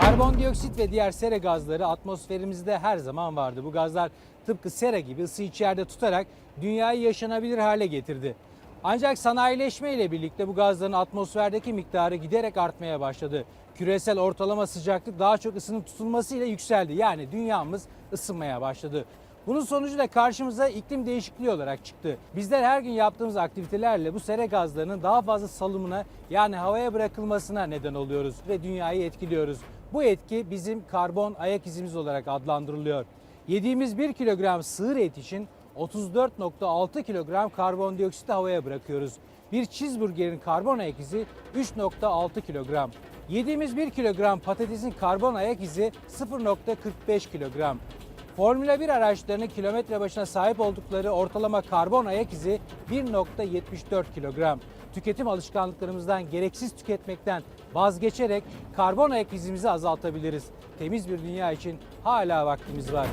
Karbondioksit ve diğer sera gazları atmosferimizde her zaman vardı. Bu gazlar tıpkı sera gibi ısı içeride tutarak dünyayı yaşanabilir hale getirdi. Ancak sanayileşme ile birlikte bu gazların atmosferdeki miktarı giderek artmaya başladı. Küresel ortalama sıcaklık daha çok ısının tutulmasıyla yükseldi. Yani dünyamız ısınmaya başladı. Bunun sonucu da karşımıza iklim değişikliği olarak çıktı. Bizler her gün yaptığımız aktivitelerle bu sera gazlarının daha fazla salımına yani havaya bırakılmasına neden oluyoruz ve dünyayı etkiliyoruz. Bu etki bizim karbon ayak izimiz olarak adlandırılıyor. Yediğimiz 1 kilogram sığır et için 34.6 kilogram karbondioksit havaya bırakıyoruz. Bir cheeseburgerin karbon ayak izi 3.6 kilogram. Yediğimiz 1 kilogram patatesin karbon ayak izi 0.45 kilogram. Formula 1 araçlarının kilometre başına sahip oldukları ortalama karbon ayak izi 1.74 kilogram. Tüketim alışkanlıklarımızdan gereksiz tüketmekten vazgeçerek karbon ayak izimizi azaltabiliriz. Temiz bir dünya için hala vaktimiz var.